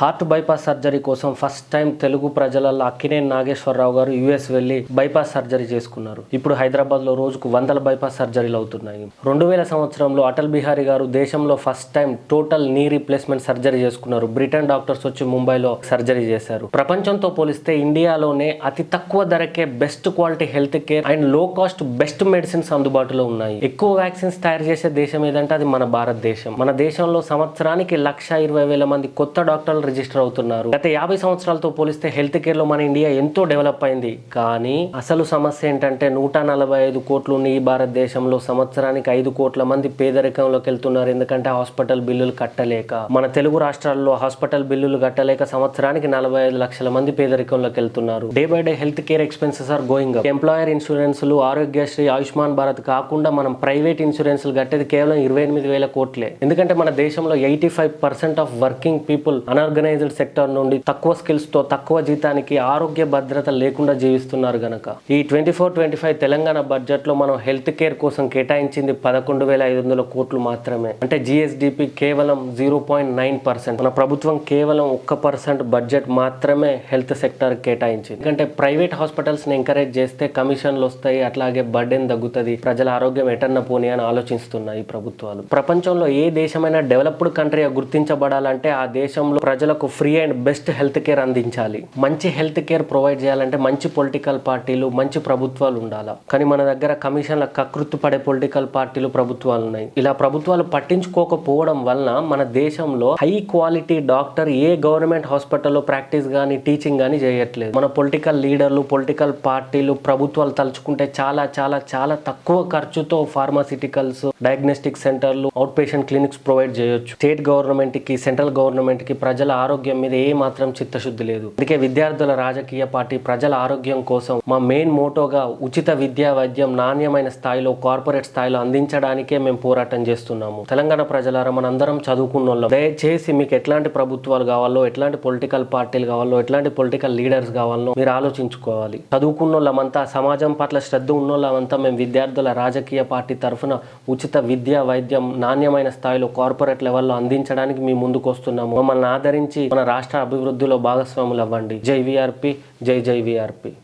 Heart bypass surgery కోసం first time Telugu ప్రజలలో అక్కినేని నాగేశ్వరరావు గారు యుఎస్ వెళ్ళి బైపాస్ సర్జరీ చేసుకున్నారు. ఇప్పుడు హైదరాబాద్లో రోజుకు వందల బైపాస్ సర్జరీలు అవుతున్నాయి. రెండు వేల సంవత్సరంలో అటల్ బిహారీ గారు దేశంలో first time total knee replacement surgery చేసుకున్నారు. బ్రిటన్ డాక్టర్స్ వచ్చి ముంబైలో సర్జరీ చేశారు. ప్రపంచంతో పోలిస్తే ఇండియాలోనే అతి తక్కువ ధరకే బెస్ట్ క్వాలిటీ హెల్త్ కేర్ అండ్లో కాస్ట్ బెస్ట్ మెడిసిన్స్ అందుబాటులో ఉన్నాయి. ఎక్కువ వ్యాక్సిన్స్ తయారు చేసే దేశం ఏదంటే అది మన భారతదేశం. మన దేశంలో సంవత్సరానికి లక్ష ఇరవై వేల మంది కొత్త డాక్టర్లు రిజిస్టర్ అవుతున్నారు. గత యాభై సంవత్సరాలతో పోలిస్తే హెల్త్ కేర్లో మన ఇండియా ఎంతో డెవలప్ అయింది. కానీ అసలు సమస్య ఏంటంటే నూట నలభై ఐదు కోట్లు ఉన్న ఈ భారతదేశంలో సంవత్సరానికి ఐదు కోట్ల మంది పేదరికంలోకి వెళ్తున్నారు. ఎందుకంటే హాస్పిటల్ బిల్లులు కట్టలేక మన తెలుగు రాష్ట్రాల్లో హాస్పిటల్ బిల్లులు కట్టలేక సంవత్సరానికి నలభై ఐదు లక్షల మంది పేదరికంలోకి వెళ్తున్నారు. Day by day health care expenses are going up employer ఇన్సూరెన్స్లు Aarogyasri Ayushman Bharat కాకుండా మనం ప్రైవేట్ ఇన్సూరెన్స్లు కట్టేది కేవలం ఇరవై ఎనిమిది వేల కోట్లే. ఎందుకంటే మన దేశంలో eighty five percent of working people అనర్ unorganised sector నుండి తక్కువ స్కిల్స్తో తక్కువ జీతానికి ఆరోగ్య భద్రత లేకుండా జీవిస్తున్నారు గనక. ఈ twenty four twenty five Telangana బడ్జెట్లో మనం హెల్త్ కేర్ కోసం కేటాయించింది పదకొండు వేల ఐదు వందల కోట్లు మాత్రమే. అంటే జిఎస్డిపి కేవలం జీరో పాయింట్ నైన్ పర్సెంట్ మన ప్రభుత్వం కేవలం ఒక్క పర్సెంట్ బడ్జెట్ మాత్రమే హెల్త్ సెక్టర్ కేటాయించింది. ఎందుకంటే ప్రైవేట్ హాస్పిటల్స్ని ఎంకరేజ్ చేస్తే కమిషన్లు వస్తాయి అట్లాగే బర్డెన్ తగ్గుతుంది ప్రజల ఆరోగ్యం ఎటన్న పోనీ అని ఆలోచిస్తున్నాయి ప్రభుత్వాలు. ప్రపంచంలో ఏ దేశమైనా డెవలప్డ్ కంట్రీగా గుర్తించబడాలంటే ఆ దేశంలో ప్రజలకు free and best health care అందించాలి. మంచి హెల్త్ కేర్ ప్రొవైడ్ చేయాలంటే మంచి పొలిటికల్ పార్టీలు మంచి ప్రభుత్వాలు ఉండాలి. కానీ మన దగ్గర కమిషన్ల కకృత్తు పడే పొలిటికల్ పార్టీలు ప్రభుత్వాలు ఉన్నాయి. ఇలా ప్రభుత్వాలు పట్టించుకోకపోవడం వలన మన దేశంలో హై క్వాలిటీ డాక్టర్ ఏ గవర్నమెంట్ హాస్పిటల్లో ప్రాక్టీస్ కానీ టీచింగ్ కానీ చేయట్లేదు. మన పొలిటికల్ లీడర్లు పొలిటికల్ పార్టీలు ప్రభుత్వాలు తలుచుకుంటే చాలా చాలా చాలా తక్కువ ఖర్చుతో ఫార్మాసిటికల్స్ డయాగ్నోస్టిక్ సెంటర్లు అవుట్ పేషెంట్ క్లినిక్స్ ప్రొవైడ్ చేయొచ్చు. స్టేట్ గవర్నమెంట్కి సెంట్రల్ గవర్నమెంట్కి ప్రజల ఆరోగ్యం మీద ఏ మాత్రం చిత్తశుద్ధి లేదు. అందుకే విద్యార్థుల రాజకీయ పార్టీ ప్రజల ఆరోగ్యం కోసం మా మెయిన్ మోటోగా ఉచిత విద్యా వైద్యం నాణ్యమైన స్థాయిలో కార్పొరేట్ స్థాయిలో అందించడానికే మేము పోరాటం చేస్తున్నాము. తెలంగాణ ప్రజలారా మనందరం చదువుకున్న వాళ్ళం దయచేసి మీకు ఎట్లాంటి ప్రభుత్వాలు కావాలో ఎట్లాంటి పొలిటికల్ పార్టీలు కావాలో ఎట్లాంటి పొలిటికల్ లీడర్స్ కావాలో మీరు ఆలోచించుకోవాలి. చదువుకున్న వాళ్ళమంతా సమాజం పట్ల శ్రద్ధ ఉన్న వాళ్ళమంతా మేము విద్యార్థుల రాజకీయ పార్టీ తరఫున ఉచిత విద్యా వైద్యం నాణ్యమైన స్థాయిలో కార్పొరేట్ లెవెల్లో అందించడానికి మేము ముందుకు వస్తున్నాము మమ్మల్ని ఆదరించి మన రాష్ట్ర అభివృద్ధిలో భాగస్వాములు అవ్వండి జై విఆర్పి జై జై విఆర్పి.